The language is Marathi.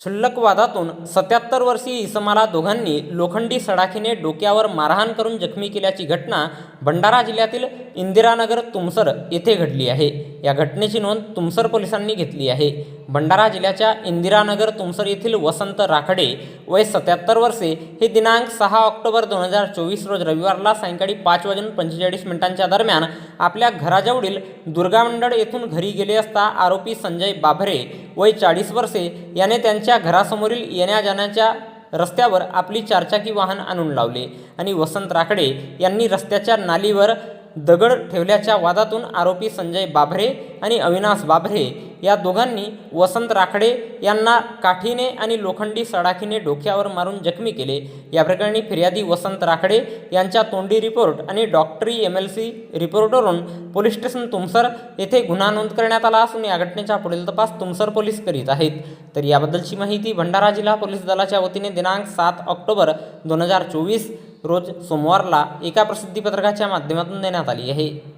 क्षुल्लक वादातून सत्याहत्तर वर्षीय इसमाला दोघांनी लोखंडी सडाखीने डोक्यावर मारहाण करून जखमी केल्याची घटना भंडारा जिल्ह्यातील इंदिरानगर तुमसर येथे घडली आहे. या घटनेची नोंद तुमसर पोलिसांनी घेतली आहे. भंडारा जिल्ह्याच्या इंदिरानगर तुमसर येथील वसंत राखडे वय सत्याहत्तर वर्षे हे दिनांक सहा ऑक्टोबर दोन हजार चोवीस रोज रविवारला सायंकाळी पाच वाजून पंचेचाळीस मिनिटांच्या दरम्यान आपल्या घराजवळील दुर्गामंडळ येथून घरी गेले असता आरोपी संजय बाभरे वय चाळीस वर्षे याने त्यांच्या घरासमोरील येण्या जाण्याच्या रस्त्यावर आपली चारचाकी वाहन आणून लावले आणि वसंत राखडे यांनी रस्त्याच्या नालीवर दगड ठेवल्याच्या वादातून आरोपी संजय बाभरे आणि अविनाश बाभरे या दोघांनी वसंत राखडे यांना काठीने आणि लोखंडी सडाखीने डोक्यावर मारून जखमी केले. या प्रकरणी फिर्यादी वसंत राखडे यांच्या तोंडी रिपोर्ट आणि डॉक्टरी एम एल सी रिपोर्टवरून पोलीस स्टेशन तुमसर येथे गुन्हा नोंद करण्यात आला असून या घटनेचा पुढील तपास तुमसर पोलीस करीत आहेत. तर याबद्दलची माहिती भंडारा जिल्हा पोलीस दलाच्या वतीने दिनांक सात ऑक्टोबर दोन हजार चोवीस रोज सोमवारला एका प्रसिद्धीपत्रकाच्या माध्यमातून देण्यात आली आहे.